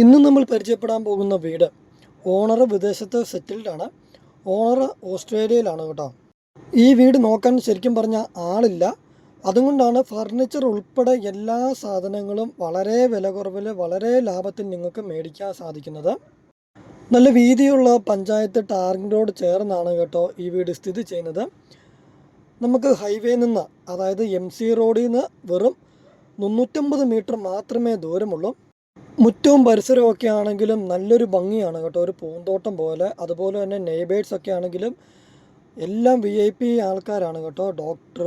ഇന്ന് നമ്മൾ പരിചയപ്പെടാൻ പോകുന്ന വീട് ഓണർ വിദേശത്ത് സെറ്റിൽഡ് ആണ്. ഓണർ ഓസ്ട്രേലിയയിലാണ് കേട്ടോ. ഈ വീട് നോക്കാൻ ശരിക്കും പറഞ്ഞാൽ ആളില്ല. അതുകൊണ്ടാണ് ഫർണിച്ചർ ഉൾപ്പെടെ എല്ലാ സാധനങ്ങളും വളരെ വില കുറവിൽ വളരെ ലാഭത്തിൽ നിങ്ങൾക്ക് മേടിക്കാൻ സാധിക്കുന്നത്. നല്ല വീതിയുള്ള പഞ്ചായത്ത് ടാറിംഗ് റോഡ് ചേർന്നാണ് കേട്ടോ ഈ വീട് സ്ഥിതി ചെയ്യുന്നത്. നമുക്ക് ഹൈവേ നിന്ന് അതായത് എം സി റോഡിൽ നിന്ന് വെറും മുന്നൂറ്റമ്പത് മീറ്റർ മാത്രമേ ദൂരമുള്ളൂ. മുറ്റവും പരിസരവും ഒക്കെ ആണെങ്കിലും നല്ലൊരു ഭംഗിയാണ് കേട്ടോ. ഒരു പൂന്തോട്ടം പോലെ. അതുപോലെ തന്നെ നെയ്ബേഴ്സ് ഒക്കെ ആണെങ്കിലും എല്ലാം വി ഐ പി ആൾക്കാരാണ് കേട്ടോ. ഡോക്ടർ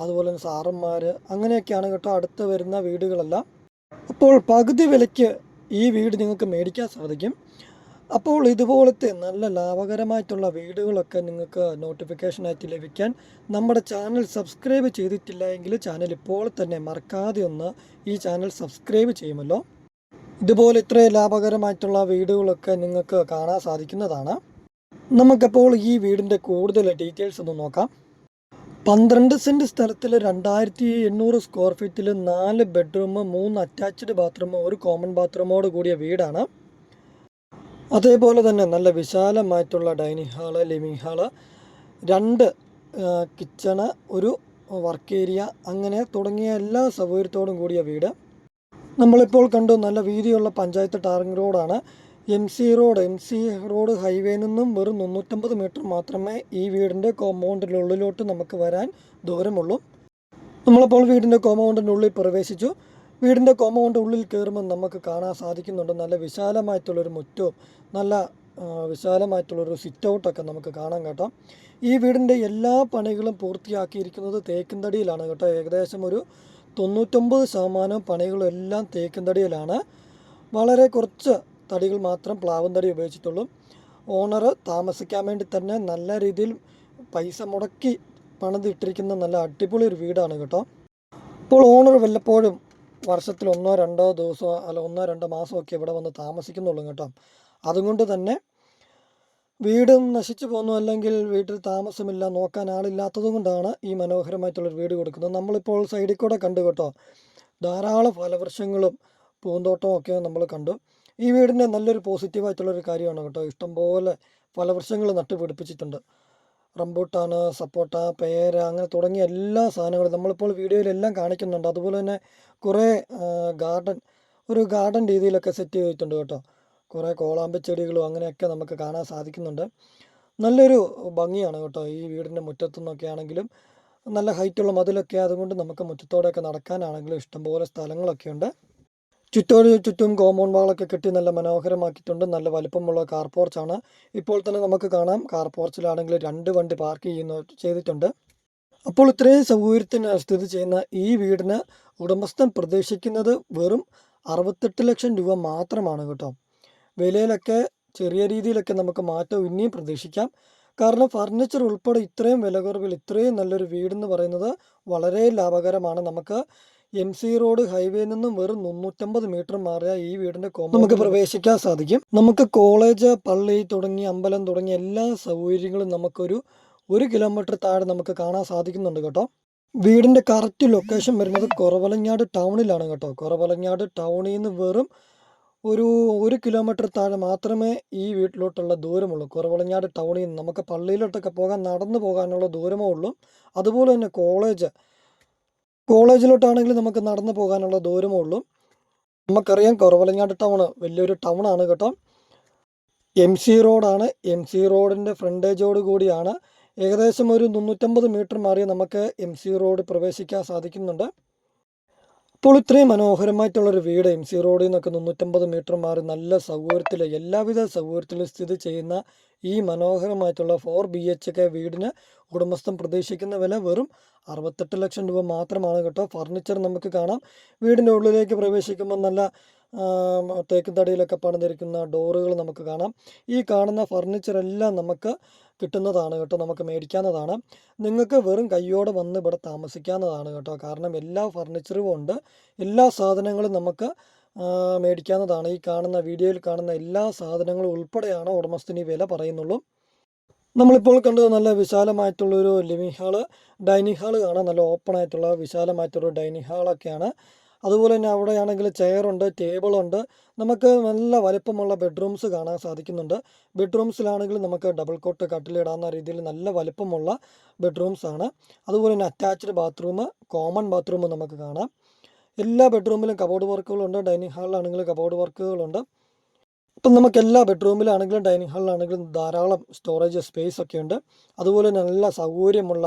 അതുപോലെ തന്നെ സാറന്മാർ അങ്ങനെയൊക്കെയാണ് കേട്ടോ അടുത്ത് വരുന്ന വീടുകളെല്ലാം. അപ്പോൾ പകുതി വിലയ്ക്ക് ഈ വീട് നിങ്ങൾക്ക് മേടിക്കാൻ സാധിക്കും. അപ്പോൾ ഇതുപോലത്തെ നല്ല ലാഭകരമായിട്ടുള്ള വീടുകളൊക്കെ നിങ്ങൾക്ക് നോട്ടിഫിക്കേഷനായിട്ട് ലഭിക്കാൻ നമ്മുടെ ചാനൽ സബ്സ്ക്രൈബ് ചെയ്തിട്ടില്ല എങ്കിൽ ചാനൽ ഇപ്പോൾ തന്നെ മറക്കാതെ ഒന്ന് ഈ ചാനൽ സബ്സ്ക്രൈബ് ചെയ്യുമല്ലോ. ഇതുപോലെ ഇത്രയും ലാഭകരമായിട്ടുള്ള വീടുകളൊക്കെ നിങ്ങൾക്ക് കാണാൻ സാധിക്കുന്നതാണ്. നമുക്കപ്പോൾ ഈ വീടിന്റെ കൂടുതൽ ഡീറ്റെയിൽസ് ഒന്ന് നോക്കാം. പന്ത്രണ്ട് സെന്റ് സ്ഥലത്തിൽ രണ്ടായിരത്തി എണ്ണൂറ് സ്ക്വയർ ഫീറ്റിൽ നാല് ബെഡ്റൂം മൂന്ന് അറ്റാച്ച്ഡ് ബാത്റൂം ഒരു കോമൺ ബാത്റൂമോട് കൂടിയ വീടാണ്. അതേപോലെ തന്നെ നല്ല വിശാലമായിട്ടുള്ള ഡൈനിങ് ഹാൾ ലിവിങ് ഹാൾ രണ്ട് കിച്ചണ് ഒരു വർക്ക് ഏരിയ അങ്ങനെ തുടങ്ങിയ എല്ലാ സൗകര്യത്തോടും കൂടിയ വീട്. നമ്മളിപ്പോൾ കണ്ടു നല്ല വീതിയുള്ള പഞ്ചായത്ത് ടാറിംഗ് റോഡാണ്. M C road M C road ഹൈവേയിൽ നിന്നും വെറും മുന്നൂറ്റമ്പത് മീറ്റർ മാത്രമേ ഈ വീടിന്റെ കോമ്പൗണ്ടിനുള്ളിലോട്ട് നമുക്ക് വരാൻ ദൂരമുള്ളൂ. നമ്മളപ്പോൾ വീടിന്റെ കോമ്പൗണ്ടിനുള്ളിൽ പ്രവേശിച്ചു. വീടിന്റെ കോമ്പൗണ്ട് ഉള്ളിൽ കയറുമ്പോൾ നമുക്ക് കാണാൻ സാധിക്കുന്നുണ്ട് നല്ല വിശാലമായിട്ടുള്ളൊരു മുറ്റവും നല്ല വിശാലമായിട്ടുള്ളൊരു സിറ്റ് ഔട്ടൊക്കെ നമുക്ക് കാണാൻ കേട്ടോ. ഈ വീടിന്റെ എല്ലാ പണികളും പൂർത്തിയാക്കിയിരിക്കുന്നത് തേക്കിൻ തടിയിലാണ് കേട്ടോ. ഏകദേശം ഒരു തൊണ്ണൂറ്റൊമ്പത് ശതമാനം പണികളും എല്ലാം തേക്കിൻ തടിയിലാണ്. വളരെ കുറച്ച് തടികൾ മാത്രം പ്ലാവൻ തടി ഉപയോഗിച്ചിട്ടുള്ളൂ. ഓണർ താമസിക്കാൻ വേണ്ടി തന്നെ നല്ല രീതിയിൽ പൈസ മുടക്കി പണിതിട്ടിരിക്കുന്ന നല്ല അടിപൊളി ഒരു വീടാണ് കേട്ടോ. അപ്പോൾ ഓണർ വല്ലപ്പോഴും വർഷത്തിൽ ഒന്നോ രണ്ടോ ദിവസമോ അല്ല ഒന്നോ രണ്ടോ മാസമൊക്കെ ഇവിടെ വന്ന് താമസിക്കുന്നുള്ളൂ കേട്ടോ. അതുകൊണ്ട് തന്നെ വീട് നശിച്ചു പോകുന്നു അല്ലെങ്കിൽ വീട്ടിൽ താമസമില്ല നോക്കാൻ ആളില്ലാത്തത് കൊണ്ടാണ് ഈ മനോഹരമായിട്ടുള്ളൊരു വീട് കൊടുക്കുന്നത്. നമ്മളിപ്പോൾ സൈഡിൽ കൂടെ കണ്ടു കേട്ടോ. ധാരാളം ഫലവൃക്ഷങ്ങളും പൂന്തോട്ടവും ഒക്കെ നമ്മൾ കണ്ടു. ഈ വീടിന്റെ നല്ലൊരു പോസിറ്റീവായിട്ടുള്ളൊരു കാര്യമാണ് കേട്ടോ. ഇഷ്ടംപോലെ ഫലവൃക്ഷങ്ങൾ നട്ടുപിടിപ്പിച്ചിട്ടുണ്ട്. റംബൂട്ടാൻ സപ്പോട്ട പേര അങ്ങനെ തുടങ്ങിയ എല്ലാ സാധനങ്ങളും നമ്മളിപ്പോൾ വീഡിയോയിലെല്ലാം കാണിക്കുന്നുണ്ട്. അതുപോലെ തന്നെ കുറേ ഗാർഡൻ ഒരു ഗാർഡൻ രീതിയിലൊക്കെ സെറ്റ് ചെയ്തിട്ടുണ്ട് കേട്ടോ. കുറേ കോളാമ്പ ചെടികളും അങ്ങനെയൊക്കെ നമുക്ക് കാണാൻ സാധിക്കുന്നുണ്ട്. നല്ലൊരു ഭംഗിയാണ് കേട്ടോ ഈ വീടിന്റെ മുറ്റത്തു നിന്നൊക്കെ ആണെങ്കിലും നല്ല ഹൈറ്റുള്ള മതിലൊക്കെ അതുകൊണ്ട് നമുക്ക് മുറ്റത്തോടെയൊക്കെ നടക്കാനാണെങ്കിലും ഇഷ്ടംപോലെ സ്ഥലങ്ങളൊക്കെ ഉണ്ട്. ചുറ്റോട് ചുറ്റും കോമ്പൗണ്ട് വാളൊക്കെ കെട്ടി നല്ല മനോഹരമാക്കിയിട്ടുണ്ട്. നല്ല വലിപ്പമുള്ള കാർ പോർച്ചാണ് ഇപ്പോൾ തന്നെ നമുക്ക് കാണാം. കാർ പോർച്ചിലാണെങ്കിൽ രണ്ട് വണ്ടി പാർക്ക് ചെയ്യുന്ന ചെയ്തിട്ടുണ്ട്. അപ്പോൾ ഇത്രയും സൗകര്യത്തിന് സ്ഥിതി ചെയ്യുന്ന ഈ വീടിന് ഉടമസ്ഥൻ പ്രതീക്ഷിക്കുന്നത് വെറും അറുപത്തെട്ട് ലക്ഷം രൂപ മാത്രമാണ് കേട്ടോ. വിലയിലൊക്കെ ചെറിയ രീതിയിലൊക്കെ നമുക്ക് മാറ്റം ഇനിയും പ്രതീക്ഷിക്കാം. കാരണം ഫർണിച്ചർ ഉൾപ്പെടെ ഇത്രയും വില കുറവിൽ ഇത്രയും നല്ലൊരു വീടെന്ന് പറയുന്നത് വളരെ ലാഭകരമാണ്. നമുക്ക് എം സി റോഡ് ഹൈവേയിൽ നിന്നും വെറും മുന്നൂറ്റമ്പത് മീറ്റർ മാറിയ ഈ വീടിന്റെ കോമ്പൗണ്ട് നമുക്ക് പ്രവേശിക്കാൻ സാധിക്കും. നമുക്ക് കോളേജ് പള്ളി തുടങ്ങി അമ്പലം തുടങ്ങിയ എല്ലാ സൗകര്യങ്ങളും നമുക്കൊരു ഒരു കിലോമീറ്റർ താഴെ നമുക്ക് കാണാൻ സാധിക്കുന്നുണ്ട് കേട്ടോ. വീടിന്റെ കറക്റ്റ് ലൊക്കേഷൻ വരുന്നത് കുറവലങ്ങാട് ടൗണിലാണ് കേട്ടോ. കുറവലങ്ങാട് ടൗണിൽ നിന്ന് വെറും ഒരു ഒരു കിലോമീറ്റർ താഴെ മാത്രമേ ഈ വീട്ടിലോട്ടുള്ള ദൂരമുള്ളൂ. കുറവളഞ്ഞാട് ടൗണിൽ നിന്ന് നമുക്ക് പള്ളിയിലോട്ടൊക്കെ പോകാൻ നടന്നു പോകാനുള്ള ദൂരമേ ഉള്ളൂ. അതുപോലെ തന്നെ കോളേജ് കോളേജിലോട്ടാണെങ്കിൽ നമുക്ക് നടന്നു പോകാനുള്ള ദൂരമേ ഉള്ളൂ. നമുക്കറിയാം കുറവളഞ്ഞാട് ടൗൺ വലിയൊരു ടൗൺ ആണ് കേട്ടോ. എം സി റോഡാണ് എം സി റോഡിന്റെ ഫ്രണ്ടേജോട് കൂടിയാണ്. ഏകദേശം ഒരു മുന്നൂറ്റമ്പത് മീറ്റർ മാറി നമുക്ക് എം സി റോഡ് പ്രവേശിക്കാൻ സാധിക്കുന്നുണ്ട്. അപ്പോൾ ഇത്രയും മനോഹരമായിട്ടുള്ളൊരു വീട് എം സി റോഡിൽ നിന്നൊക്കെ മുന്നൂറ്റമ്പത് മീറ്റർ മാറി നല്ല സൗകര്യത്തിൽ എല്ലാവിധ സൗകര്യത്തിലും സ്ഥിതി ചെയ്യുന്ന ഈ മനോഹരമായിട്ടുള്ള ഫോർ ബി എച്ച് കെ വീടിന് ഉടമസ്ഥൻ പ്രതീക്ഷിക്കുന്ന വില വെറും അറുപത്തെട്ട് ലക്ഷം രൂപ മാത്രമാണ് കേട്ടോ. ഫർണിച്ചർ നമുക്ക് കാണാം. വീടിന്റെ ഉള്ളിലേക്ക് പ്രവേശിക്കുമ്പോൾ നല്ല തേക്കും തടിയിലൊക്കെ പണിതിരിക്കുന്ന ഡോറുകൾ നമുക്ക് കാണാം. ഈ കാണുന്ന ഫർണിച്ചർ എല്ലാം നമുക്ക് കിട്ടുന്നതാണ് കേട്ടോ നമുക്ക് മേടിക്കാവുന്നതാണ്. നിങ്ങൾക്ക് വെറും കയ്യോടെ വന്ന് ഇവിടെ താമസിക്കാവുന്നതാണ് കേട്ടോ. കാരണം എല്ലാ ഫർണിച്ചറും ഉണ്ട്. എല്ലാ സാധനങ്ങളും നമുക്ക് മേടിക്കാവുന്നതാണ്. ഈ കാണുന്ന വീഡിയോയിൽ കാണുന്ന എല്ലാ സാധനങ്ങളും ഉൾപ്പെടെയാണ് ഉടമസ്ഥന് വില പറയുന്നുള്ളൂ. നമ്മളിപ്പോൾ കണ്ടത് നല്ല വിശാലമായിട്ടുള്ളൊരു ലിവിങ് ഹാൾ ഡൈനിങ് ഹാൾ കാണാൻ നല്ല ഓപ്പൺ ആയിട്ടുള്ള വിശാലമായിട്ടുള്ള ഡൈനിങ് ഹാളൊക്കെയാണ്. അതുപോലെ തന്നെ അവിടെയാണെങ്കിൽ ചെയറുണ്ട് ടേബിളുണ്ട് നമുക്ക് നല്ല വലുപ്പമുള്ള ബെഡ്റൂംസ് കാണാൻ സാധിക്കുന്നുണ്ട്. ബെഡ്റൂംസിലാണെങ്കിൽ നമുക്ക് ഡബിൾ കോട്ട് കട്ടിലിടാവുന്ന രീതിയിൽ നല്ല വലുപ്പമുള്ള ബെഡ്റൂംസ് ആണ്. അതുപോലെ തന്നെ അറ്റാച്ച്ഡ് ബാത്റൂം കോമൺ ബാത്റൂം നമുക്ക് കാണാം. എല്ലാ ബെഡ്റൂമിലും കബോർഡ് വർക്കുകളുണ്ട് ഡൈനിങ് ഹാളിലാണെങ്കിലും കബോർഡ് വർക്കുകളുണ്ട് ഇപ്പം നമുക്ക് എല്ലാ ബെഡ്റൂമിലാണെങ്കിലും ഡൈനിങ് ഹാളിലാണെങ്കിലും ധാരാളം സ്റ്റോറേജ് സ്പേസ് ഒക്കെ ഉണ്ട്. അതുപോലെ നല്ല സൗകര്യമുള്ള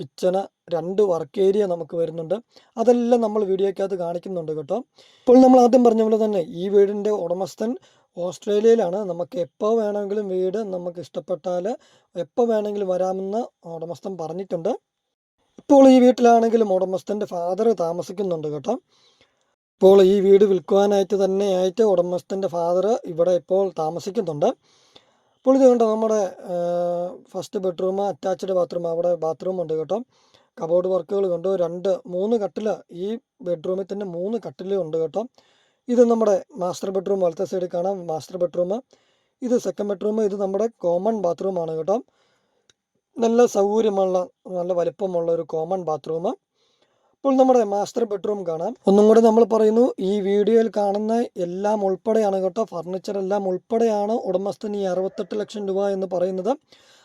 കിച്ചണ് രണ്ട് വർക്ക് ഏരിയ നമുക്ക് വരുന്നുണ്ട്. അതെല്ലാം നമ്മൾ വീഡിയോയ്ക്കകത്ത് കാണിക്കുന്നുണ്ട് കേട്ടോ. ഇപ്പോൾ നമ്മൾ ആദ്യം പറഞ്ഞ പോലെ തന്നെ ഈ വീടിന്റെ ഉടമസ്ഥൻ ഓസ്ട്രേലിയയിലാണ്. നമുക്ക് എപ്പോൾ വേണമെങ്കിലും വീട് നമുക്ക് ഇഷ്ടപ്പെട്ടാൽ എപ്പോൾ വേണമെങ്കിലും വരാമെന്ന് ഉടമസ്ഥൻ പറഞ്ഞിട്ടുണ്ട്. ഇപ്പോൾ ഈ വീട്ടിലാണെങ്കിലും ഉടമസ്ഥന്റെ ഫാദർ താമസിക്കുന്നുണ്ട് കേട്ടോ. ഇപ്പോൾ ഈ വീട് വിൽക്കുവാനായിട്ട് തന്നെയായിട്ട് ഉടമസ്ഥന്റെ ഫാദർ ഇവിടെ ഇപ്പോൾ താമസിക്കുന്നുണ്ട്. അപ്പോൾ ഇത് കണ്ടോ നമ്മുടെ ഫസ്റ്റ് ബെഡ്റൂം അറ്റാച്ച്ഡ് ബാത്റൂം അവിടെ ബാത്റൂം ഉണ്ട് കേട്ടോ. കബോർഡ് വർക്കുകൾ കണ്ടു? രണ്ട് മൂന്ന് കട്ടിൽ ഈ ബെഡ്റൂമിൽ തന്നെ മൂന്ന് കട്ടിൽ ഉണ്ട് കേട്ടോ. ഇത് നമ്മുടെ മാസ്റ്റർ ബെഡ്റൂം വലത്തെ സൈഡിൽ കാണാം. മാസ്റ്റർ ബെഡ്റൂം ഇത് സെക്കൻഡ് ബെഡ്റൂം ഇത് നമ്മുടെ കോമൺ ബാത്റൂമാണ് കേട്ടോ. നല്ല സൗകര്യമുള്ള നല്ല വലിപ്പമുള്ള ഒരു കോമൺ ബാത്റൂം ഇപ്പോൾ നമ്മുടെ മാസ്റ്റർ ബെഡ്റൂം കാണാം. ഒന്നും കൂടെ നമ്മൾ പറയുന്നു ഈ വീഡിയോയിൽ കാണുന്ന എല്ലാം ഉൾപ്പെടെയാണ് കേട്ടോ ഫർണിച്ചർ എല്ലാം ഉൾപ്പെടെയാണ് ഉടമസ്ഥൻ ഈ അറുപത്തെട്ട് ലക്ഷം രൂപ എന്ന് പറയുന്നത്.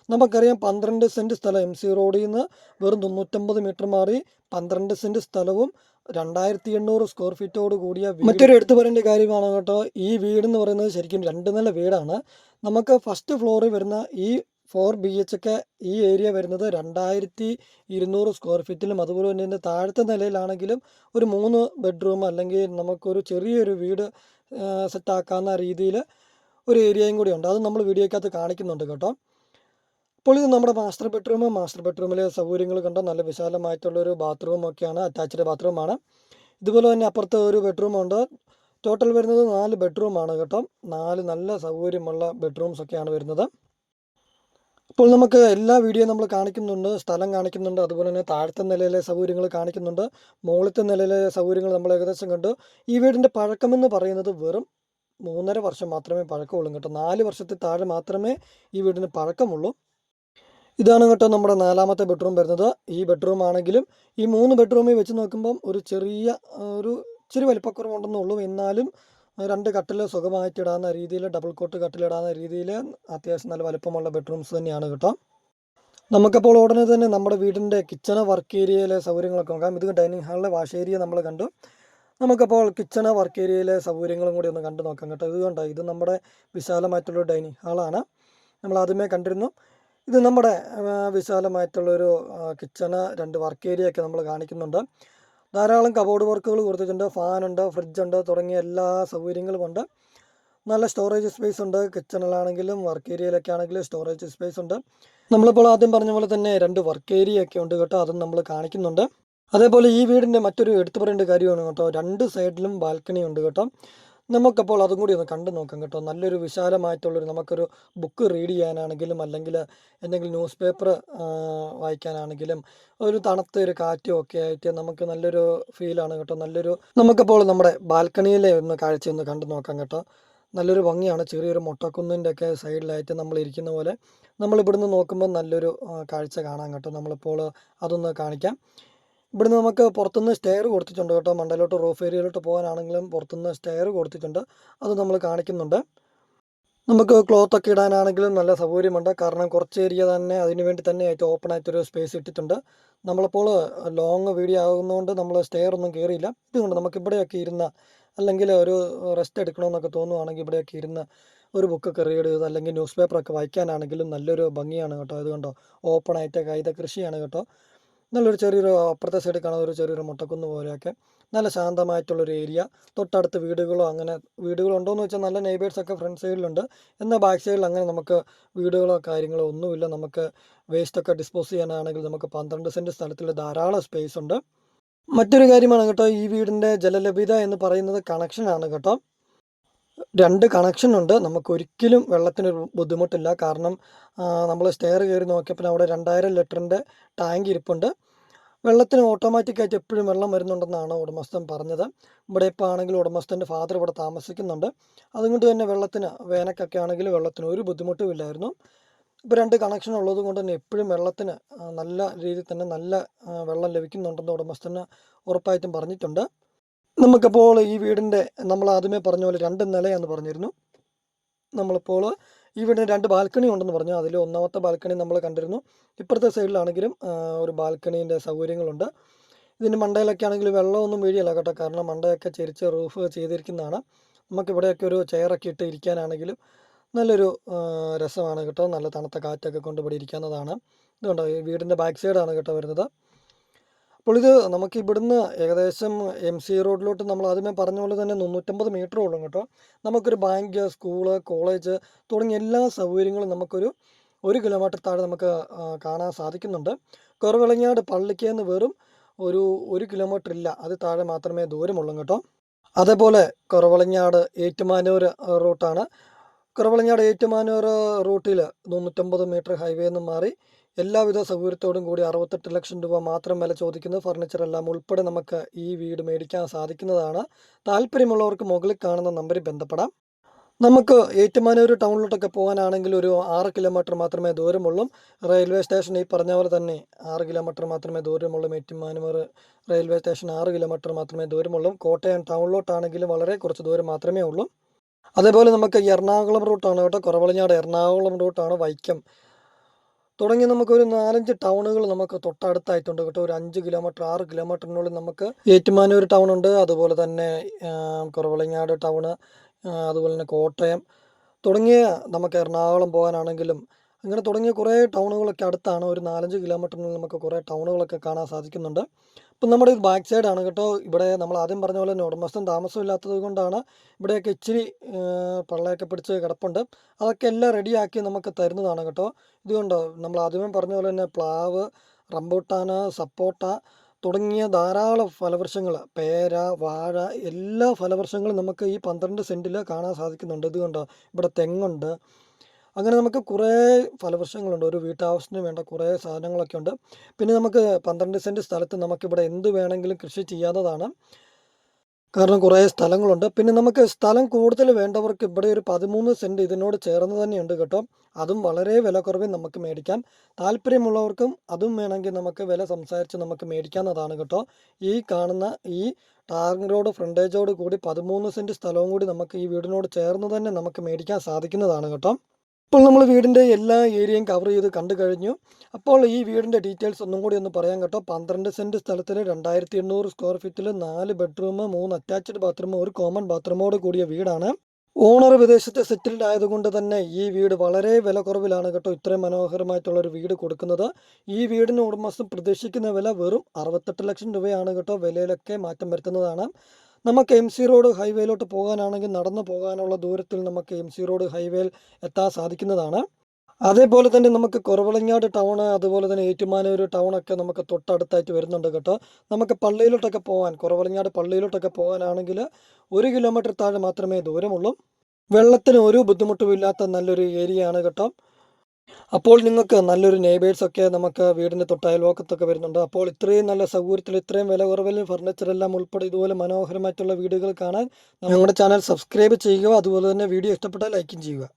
നമുക്കറിയാം പന്ത്രണ്ട് സെന്റ് സ്ഥലം എം സി റോഡിൽ നിന്ന് വെറും തൊണ്ണൂറ്റമ്പത് മീറ്റർ മാറി പന്ത്രണ്ട് സെന്റ് സ്ഥലവും രണ്ടായിരത്തി എണ്ണൂറ് സ്ക്വയർ ഫീറ്റോട് കൂടിയ. മറ്റൊരു എടുത്തു പറയേണ്ട കാര്യമാണ് കേട്ടോ ഈ വീടെന്ന് പറയുന്നത് ശരിക്കും രണ്ട് നില വീടാണ്. നമുക്ക് ഫസ്റ്റ് ഫ്ലോറിൽ വരുന്ന ഈ ഫോർ ബി എച്ച് ഒക്കെ ഈ ഏരിയ വരുന്നത് രണ്ടായിരത്തി ഇരുന്നൂറ് സ്ക്വയർ ഫീറ്റിലും അതുപോലെ തന്നെ ഇതിന്റെ താഴത്തെ നിലയിലാണെങ്കിലും ഒരു മൂന്ന് ബെഡ്റൂം അല്ലെങ്കിൽ നമുക്കൊരു ചെറിയൊരു വീട് സെറ്റാക്കാവുന്ന രീതിയിൽ ഒരു ഏരിയയും കൂടി ഉണ്ട്. അത് നമ്മൾ വീഡിയോക്കകത്ത് കാണിക്കുന്നുണ്ട് കേട്ടോ. അപ്പോൾ ഇത് നമ്മുടെ മാസ്റ്റർ ബെഡ്റൂം. മാസ്റ്റർ ബെഡ്റൂമിലെ സൗകര്യങ്ങൾ കണ്ടോ? നല്ല വിശാലമായിട്ടുള്ളൊരു ബാത്റൂം ഒക്കെയാണ്. അറ്റാച്ച്ഡ് ബാത്റൂമാണ്. ഇതുപോലെ തന്നെ അപ്പുറത്ത് ഒരു ബെഡ്റൂം ഉണ്ട്. ടോട്ടൽ വരുന്നത് നാല് ബെഡ്റൂമാണ് കേട്ടോ. നാല് നല്ല സൗകര്യമുള്ള ബെഡ്റൂംസ് ഒക്കെയാണ് വരുന്നത്. അപ്പോൾ നമുക്ക് എല്ലാ വീഡിയോ നമ്മൾ കാണിക്കുന്നുണ്ട് സ്ഥലം കാണിക്കുന്നുണ്ട് അതുപോലെ തന്നെ താഴത്തെ നിലയിലെ സൗകര്യങ്ങൾ കാണിക്കുന്നുണ്ട് മുകളിലത്തെ നിലയിലെ സൗകര്യങ്ങൾ നമ്മൾ ഏകദേശം കണ്ടു. ഈ വീടിന്റെ പഴക്കമെന്ന് പറയുന്നത് വെറും മൂന്നര വർഷം മാത്രമേ പഴക്കമുള്ളൂ കേട്ടോ. നാല് വർഷത്തിൽ താഴെ മാത്രമേ ഈ വീടിന് പഴക്കമുള്ളൂ. ഇതാണ് കേട്ടോ നമ്മുടെ നാലാമത്തെ ബെഡ്റൂം വരുന്നത്. ഈ ബെഡ്റൂം ആണെങ്കിലും ഈ മൂന്ന് ബെഡ്റൂമിൽ വെച്ച് നോക്കുമ്പം ഒരു ചെറിയ ഒരു ഇച്ചിരി വലിപ്പക്കുറവുണ്ടെന്നുള്ളൂ എന്നാലും രണ്ട് കട്ടിൽ സുഖമായിട്ട് ഇടാവുന്ന രീതിയിൽ ഡബിൾ കോട്ട് കട്ടിലിടാവുന്ന രീതിയിൽ അത്യാവശ്യം നല്ല വലുപ്പമുള്ള ബെഡ്റൂംസ് തന്നെയാണ് കേട്ടോ. നമുക്കപ്പോൾ ഉടനെ തന്നെ നമ്മുടെ വീടിന്റെ കിച്ചണ് വർക്ക് ഏരിയയിലെ സൗകര്യങ്ങളൊക്കെ നോക്കാം. ഇത് ഡൈനിങ് ഹാളിലെ വാഷ് ഏരിയ നമ്മൾ കണ്ടു. നമുക്കപ്പോൾ കിച്ചണ് വർക്ക് ഏരിയയിലെ സൗകര്യങ്ങളും കൂടി ഒന്ന് കണ്ടു നോക്കാം കേട്ടോ. ഇതുകൊണ്ട് കണ്ടോ ഇത് നമ്മുടെ വിശാലമായിട്ടുള്ള ഡൈനിങ് ഹാളാണ് നമ്മൾ ആദ്യമേ കണ്ടിരുന്നു. ഇത് നമ്മുടെ വിശാലമായിട്ടുള്ളൊരു കിച്ചണ് രണ്ട് വർക്ക് ഏരിയ ഒക്കെ നമ്മൾ കാണിക്കുന്നുണ്ട്. ധാരാളം കബോർഡ് വർക്കുകൾ കൊടുത്തിട്ടുണ്ട്. ഫാനുണ്ട് ഫ്രിഡ്ജുണ്ട് തുടങ്ങിയ എല്ലാ സൗകര്യങ്ങളും ഉണ്ട്. നല്ല സ്റ്റോറേജ് സ്പേസ് ഉണ്ട്. കിച്ചണിലാണെങ്കിലും വർക്ക് ഏരിയയിലൊക്കെ ആണെങ്കിലും സ്റ്റോറേജ് സ്പേസ് ഉണ്ട്. നമ്മളിപ്പോൾ ആദ്യം പറഞ്ഞ പോലെ തന്നെ രണ്ട് വർക്ക് ഏരിയ ഒക്കെ ഉണ്ട് കേട്ടോ. അതും നമ്മൾ കാണിക്കുന്നുണ്ട്. അതേപോലെ ഈ വീടിന്റെ മറ്റൊരു എടുത്തു പറയേണ്ട കാര്യമാണ് കേട്ടോ. രണ്ട് സൈഡിലും ബാൽക്കണി ഉണ്ട് കേട്ടോ. നമുക്കപ്പോൾ അതും കൂടി ഒന്ന് കണ്ടു നോക്കാം കേട്ടോ. നല്ലൊരു വിശാലമായിട്ടുള്ളൊരു നമുക്കൊരു ബുക്ക് റീഡ് ചെയ്യാനാണെങ്കിലും അല്ലെങ്കിൽ എന്തെങ്കിലും ന്യൂസ് പേപ്പർ വായിക്കാനാണെങ്കിലും ഒരു തണുത്ത ഒരു കാറ്റും ഒക്കെ ആയിട്ട് നമുക്ക് നല്ലൊരു ഫീലാണ് കേട്ടോ. നല്ലൊരു നമുക്കപ്പോൾ നമ്മുടെ ബാൽക്കണിയിലെ ഒന്ന് കാഴ്ച ഒന്ന് കണ്ടു നോക്കാം കേട്ടോ. നല്ലൊരു ഭംഗിയാണ്. ചെറിയൊരു മുട്ടക്കുന്നിന്റെ ഒക്കെ സൈഡിലായിട്ട് നമ്മൾ ഇരിക്കുന്ന പോലെ നമ്മൾ ഇവിടുന്ന് നോക്കുമ്പോൾ നല്ലൊരു കാഴ്ച കാണാം കേട്ടോ. നമ്മളിപ്പോൾ അതൊന്ന് കാണിക്കാം. ഇവിടുന്ന് നമുക്ക് പുറത്തുനിന്ന് സ്റ്റെയർ കൊടുത്തിട്ടുണ്ട് കേട്ടോ. മണ്ടയിലോട്ട് റൂഫ് ഏരിയയിലോട്ട് പോകാനാണെങ്കിലും പുറത്തുനിന്ന് സ്റ്റെയർ കൊടുത്തിട്ടുണ്ട്. അത് നമ്മൾ കാണിക്കുന്നുണ്ട്. നമുക്ക് ക്ലോത്ത് ഒക്കെ ഇടാനാണെങ്കിലും നല്ല സൗകര്യമുണ്ട്. കാരണം കുറച്ച് ഏരിയ തന്നെ അതിനുവേണ്ടി തന്നെ ആയിട്ട് ഓപ്പൺ ആയിട്ടൊരു സ്പേസ് ഇട്ടിട്ടുണ്ട്. നമ്മളിപ്പോൾ ലോങ് വീഡിയോ ആകുന്നതുകൊണ്ട് നമ്മൾ സ്റ്റെയർ ഒന്നും കയറിയില്ല ഇതുകൊണ്ട് നമുക്ക് ഇവിടെയൊക്കെ ഇരുന്ന അല്ലെങ്കിൽ ഒരു റെസ്റ്റ് എടുക്കണമെന്നൊക്കെ തോന്നുവാണെങ്കിൽ ഇവിടെയൊക്കെ ഇരുന്ന് ഒരു ബുക്കൊക്കെ റീഡ് ചെയ്ത് അല്ലെങ്കിൽ ന്യൂസ് പേപ്പറൊക്കെ വായിക്കാനാണെങ്കിലും നല്ലൊരു ഭംഗിയാണ് കേട്ടോ. അതുകൊണ്ടോ ഓപ്പൺ ആയിട്ട് കൈത കൃഷിയാണ് കേട്ടോ. നല്ലൊരു ചെറിയൊരു അപ്പുറത്തെ സൈഡിൽ കാണുന്ന ഒരു ചെറിയൊരു മുട്ടക്കുന്ന് പോലെയൊക്കെ നല്ല ശാന്തമായിട്ടുള്ളൊരു ഏരിയ തൊട്ടടുത്ത് വീടുകളോ അങ്ങനെ വീടുകളുണ്ടോയെന്ന് വെച്ചാൽ നല്ല നെയ്ബേഴ്സൊക്കെ ഫ്രണ്ട് സൈഡിലുണ്ട് എന്നാൽ ബാക്ക് സൈഡിൽ അങ്ങനെ നമുക്ക് വീടുകളോ കാര്യങ്ങളോ ഒന്നുമില്ല. നമുക്ക് വേസ്റ്റൊക്കെ ഡിസ്പോസ് ചെയ്യാനാണെങ്കിൽ നമുക്ക് പന്ത്രണ്ട് സെന്റ് സ്ഥലത്തിൽ ധാരാളം സ്പേസ് ഉണ്ട്. മറ്റൊരു കാര്യമാണ് കേട്ടോ ഈ വീടിന്റെ ജലലഭ്യത എന്ന് പറയുന്നത് കണക്ഷനാണ് കേട്ടോ. രണ്ട് കണക്ഷൻ ഉണ്ട്. നമുക്ക് ഒരിക്കലും വെള്ളത്തിനൊരു ബുദ്ധിമുട്ടില്ല. കാരണം നമ്മൾ സ്റ്റെയർ കയറി നോക്കിയപ്പോൾ അവിടെ രണ്ടായിരം ലിറ്ററിന്റെ ടാങ്ക് ഇരിപ്പുണ്ട്. വെള്ളത്തിന് ഓട്ടോമാറ്റിക്കായിട്ട് എപ്പോഴും വെള്ളം വരുന്നുണ്ടെന്നാണ് ഉടമസ്ഥൻ പറഞ്ഞത്. ഇവിടെ ഇപ്പോൾ ആണെങ്കിൽ ഉടമസ്ഥന്റെ ഫാദർ ഇവിടെ താമസിക്കുന്നുണ്ട്. അതുകൊണ്ട് തന്നെ വെള്ളത്തിന് വേനക്കൊക്കെ ആണെങ്കിലും വെള്ളത്തിന് ഒരു ബുദ്ധിമുട്ടും ഇല്ലായിരുന്നു. ഇപ്പോൾ രണ്ട് കണക്ഷൻ ഉള്ളത് കൊണ്ട് തന്നെ എപ്പോഴും വെള്ളത്തിന് നല്ല രീതിയിൽ തന്നെ നല്ല വെള്ളം ലഭിക്കുന്നുണ്ടെന്ന് ഉടമസ്ഥന് ഉറപ്പായിട്ടും പറഞ്ഞിട്ടുണ്ട്. നമുക്കപ്പോൾ ഈ വീടിന്റെ നമ്മൾ ആദ്യമേ പറഞ്ഞ പോലെ രണ്ട് നിലയാന്ന് പറഞ്ഞിരുന്നു. നമ്മളിപ്പോൾ ഈ വീടിന് രണ്ട് ബാൽക്കണി ഉണ്ടെന്ന് പറഞ്ഞു. അതിൽ ഒന്നാമത്തെ ബാൽക്കണി നമ്മൾ കണ്ടിരുന്നു. ഇപ്പുറത്തെ സൈഡിലാണെങ്കിലും ഒരു ബാൽക്കണീന്റെ സൗകര്യങ്ങളുണ്ട്. ഇതിന്റെ മണ്ടയിലൊക്കെ ആണെങ്കിലും വെള്ളമൊന്നും വീഴിയല്ല കേട്ടോ. കാരണം മണ്ടയൊക്കെ ചെരിച്ച് റൂഫ് ചെയ്തിരിക്കുന്നതാണ്. നമുക്കിവിടെയൊക്കെ ഒരു ചെയറൊക്കെ ഇട്ട് ഇരിക്കാനാണെങ്കിലും നല്ലൊരു രസമാണ് കേട്ടോ. നല്ല തണുത്ത കാറ്റൊക്കെ കൊണ്ടുപോയി ഇരിക്കാവുന്നതാണ്. ഇതുകൊണ്ടോ ഈ വീടിന്റെ ബാക്ക് സൈഡാണ് കേട്ടോ വരുന്നത്. അപ്പോൾ ഇത് നമുക്ക് ഇവിടുന്ന് ഏകദേശം എം സി റോഡിലോട്ട് നമ്മൾ ആദ്യമേ പറഞ്ഞ പോലെ തന്നെ മുന്നൂറ്റമ്പത് മീറ്റർ ഉള്ളൂ കേട്ടോ. നമുക്കൊരു ബാങ്ക് സ്കൂൾ കോളേജ് തുടങ്ങിയ എല്ലാ സൗകര്യങ്ങളും നമുക്കൊരു ഒരു കിലോമീറ്റർ താഴെ നമുക്ക് കാണാൻ സാധിക്കുന്നുണ്ട്. കുറവിളങ്ങാട് പള്ളിക്ക് എന്ന് വെറും ഒരു ഒരു കിലോമീറ്റർ ഇല്ല. അത് താഴെ മാത്രമേ ദൂരമുള്ളൂ കേട്ടോ. അതേപോലെ കുറവളങ്ങാട് ഏറ്റുമാനൂർ റൂട്ടാണ് കുറവളങ്ങാട് ഏറ്റുമാനൂർ റൂട്ടിൽ മുന്നൂറ്റമ്പത് മീറ്റർ ഹൈവേ എന്ന് മാറി എല്ലാവിധ സൗകര്യത്തോടും കൂടി അറുപത്തെട്ട് ലക്ഷം രൂപ മാത്രം വില ചോദിക്കുന്ന ഫർണിച്ചർ എല്ലാം ഉൾപ്പെടെ നമുക്ക് ഈ വീട് മേടിക്കാൻ സാധിക്കുന്നതാണ്. താല്പര്യമുള്ളവർക്ക് മുകളിൽ കാണുന്ന നമ്പറിൽ ബന്ധപ്പെടാം. നമുക്ക് ഏറ്റുമാനൂർ ടൗണിലോട്ടൊക്കെ പോകാനാണെങ്കിൽ ഒരു ആറ് കിലോമീറ്റർ മാത്രമേ ദൂരമുള്ളൂ. റെയിൽവേ സ്റ്റേഷൻ ഈ പറഞ്ഞ പോലെ തന്നെ ആറ് കിലോമീറ്റർ മാത്രമേ ദൂരമുള്ളൂ. ഏറ്റുമാനൂർ റെയിൽവേ സ്റ്റേഷൻ ആറ് കിലോമീറ്റർ മാത്രമേ ദൂരമുള്ളൂ. കോട്ടയം ടൗണിലോട്ടാണെങ്കിലും വളരെ കുറച്ച് ദൂരം മാത്രമേ ഉള്ളൂ. അതേപോലെ നമുക്ക് എറണാകുളം റൂട്ടാണ് കേട്ടോ. കുറവളിഞ്ഞാട് എറണാകുളം റൂട്ടാണ് വൈക്കം. തുടങ്ങി നമുക്ക് ഒരു നാലഞ്ച് ടൗണുകൾ നമുക്ക് തൊട്ടടുത്തായിട്ടുണ്ട് കേട്ടോ. ഒരു അഞ്ച് കിലോമീറ്റർ ആറ് കിലോമീറ്ററിനുള്ളിൽ നമുക്ക് ഏറ്റുമാനൂർ ടൗൺ ഉണ്ട് അതുപോലെ തന്നെ കുറവളിങ്ങാട് ടൗണ് അതുപോലെ തന്നെ കോട്ടയം തുടങ്ങിയ നമുക്ക് എറണാകുളം പോകാനാണെങ്കിലും അങ്ങനെ തുടങ്ങിയ കുറേ ടൗണുകളൊക്കെ അടുത്താണ്. ഒരു നാലഞ്ച് കിലോമീറ്ററിനുള്ളിൽ നമുക്ക് കുറേ ടൗണുകളൊക്കെ കാണാൻ സാധിക്കുന്നുണ്ട്. ഇപ്പം നമ്മുടെ ഇത് ബാക്ക് സൈഡാണ് കേട്ടോ. ഇവിടെ നമ്മൾ ആദ്യം പറഞ്ഞ പോലെ തന്നെ ഉടമസ്ഥൻ താമസമില്ലാത്തത് കൊണ്ടാണ് ഇവിടെയൊക്കെ ഇച്ചിരി പള്ളയൊക്കെ പിടിച്ച് കിടപ്പുണ്ട്. അതൊക്കെ എല്ലാം റെഡിയാക്കി നമുക്ക് തരുന്നതാണ് കേട്ടോ. ഇതുകൊണ്ടോ നമ്മൾ ആദ്യമേ പറഞ്ഞ പോലെ തന്നെ പ്ലാവ് റംബൂട്ടാന് സപ്പോട്ട തുടങ്ങിയ ധാരാളം ഫലവൃക്ഷങ്ങൾ പേര വാഴ എല്ലാ ഫലവൃക്ഷങ്ങളും നമുക്ക് ഈ പന്ത്രണ്ട് സെന്റിൽ കാണാൻ സാധിക്കുന്നുണ്ട്. ഇതുകൊണ്ട് ഇവിടെ തെങ്ങുണ്ട് അങ്ങനെ നമുക്ക് കുറേ ഫലവൃക്ഷങ്ങളുണ്ട്. ഒരു വീട്ടാവശ്യത്തിന് വേണ്ട കുറേ സാധനങ്ങളൊക്കെ ഉണ്ട്. പിന്നെ നമുക്ക് പന്ത്രണ്ട് സെന്റ് സ്ഥലത്ത് നമുക്കിവിടെ എന്ത് വേണമെങ്കിലും കൃഷി ചെയ്യാവുന്നതാണ്. കാരണം കുറേ സ്ഥലങ്ങളുണ്ട്. പിന്നെ നമുക്ക് സ്ഥലം കൂടുതൽ വേണ്ടവർക്ക് ഇവിടെ ഒരു പതിമൂന്ന് സെന്റ് ഇതിനോട് ചേർന്ന് തന്നെയുണ്ട് കേട്ടോ. അതും വളരെ വില കുറവിൽ നമുക്ക് മേടിക്കാം. താല്പര്യമുള്ളവർക്കും അതും വേണമെങ്കിൽ നമുക്ക് വില സംസാരിച്ച് നമുക്ക് മേടിക്കാവുന്നതാണ് കേട്ടോ. ഈ കാണുന്ന ഈ ടാറിംഗ് റോഡ് ഫ്രണ്ടേജോട് കൂടി പതിമൂന്ന് സെന്റ് സ്ഥലവും കൂടി നമുക്ക് ഈ വീടിനോട് ചേർന്ന് തന്നെ നമുക്ക് മേടിക്കാൻ സാധിക്കുന്നതാണ് കേട്ടോ. ഇപ്പോൾ നമ്മൾ വീടിന്റെ എല്ലാ ഏരിയയും കവർ ചെയ്ത് കണ്ടു കഴിഞ്ഞു. അപ്പോൾ ഈ വീടിന്റെ ഡീറ്റെയിൽസ് ഒന്നും കൂടി ഒന്ന് പറയാൻ കേട്ടോ. പന്ത്രണ്ട് സെന്റ് സ്ഥലത്തിൽ രണ്ടായിരത്തി എണ്ണൂറ് സ്ക്വയർ ഫീറ്റിൽ നാല് ബെഡ്റൂം മൂന്ന് അറ്റാച്ച്ഡ് ബാത്റൂം ഒരു കോമൺ ബാത്റൂമോട് കൂടിയ വീടാണ്. ഓണർ വിദേശത്ത് സെറ്റിൽഡ് ആയതുകൊണ്ട് തന്നെ ഈ വീട് വളരെ വില കുറവിലാണ് കേട്ടോ. ഇത്രയും മനോഹരമായിട്ടുള്ള ഒരു വീട് കൊടുക്കുന്നത്. ഈ വീടിന് ഉടമസ്ഥൻ പ്രതീക്ഷിക്കുന്ന വില വെറും അറുപത്തെട്ട് ലക്ഷം രൂപയാണ് കേട്ടോ. വിലയിലൊക്കെ മാറ്റം വരുത്തുന്നതാണ്. നമുക്ക് എം സി റോഡ് ഹൈവേയിലോട്ട് പോകാനാണെങ്കിൽ നടന്നു പോകാനുള്ള ദൂരത്തിൽ നമുക്ക് എം സി റോഡ് ഹൈവേയിൽ എത്താൻ സാധിക്കുന്നതാണ്. അതേപോലെ തന്നെ നമുക്ക് കുറവളങ്ങാട് ടൗൺ അതുപോലെ തന്നെ ഏറ്റുമാനൂർ ടൗണൊക്കെ നമുക്ക് തൊട്ടടുത്തായിട്ട് വരുന്നുണ്ട് കേട്ടോ. നമുക്ക് പള്ളിയിലോട്ടൊക്കെ പോകാൻ കുറവളങ്ങാട് പള്ളിയിലോട്ടൊക്കെ പോകാനാണെങ്കിൽ ഒരു കിലോമീറ്റർ താഴെ മാത്രമേ ദൂരമുള്ളൂ. വെള്ളത്തിന് ഒരു ബുദ്ധിമുട്ടുമില്ലാത്ത നല്ലൊരു ഏരിയയാണ് കേട്ടോ. അപ്പോൾ നിങ്ങൾക്ക് നല്ലൊരു ഒക്കെ നമുക്ക് വീടിന്റെ തൊട്ട് അയൽവക്കത്തൊക്കെ വരുന്നുണ്ട്. അപ്പോൾ ഇത്രയും നല്ല സൗകര്യത്തിൽ ഇത്രയും വില കുറവിൽ ഫർണിച്ചറെല്ലാം ഉൾപ്പെടെ ഇതുപോലെ മനോഹരമായിട്ടുള്ള വീടുകൾ കാണാൻ നമ്മുടെ ചാനൽ സബ്സ്ക്രൈബ് ചെയ്യുക. അതുപോലെ തന്നെ വീഡിയോ ഇഷ്ടപ്പെട്ടാൽ ലൈക്കും ചെയ്യുക.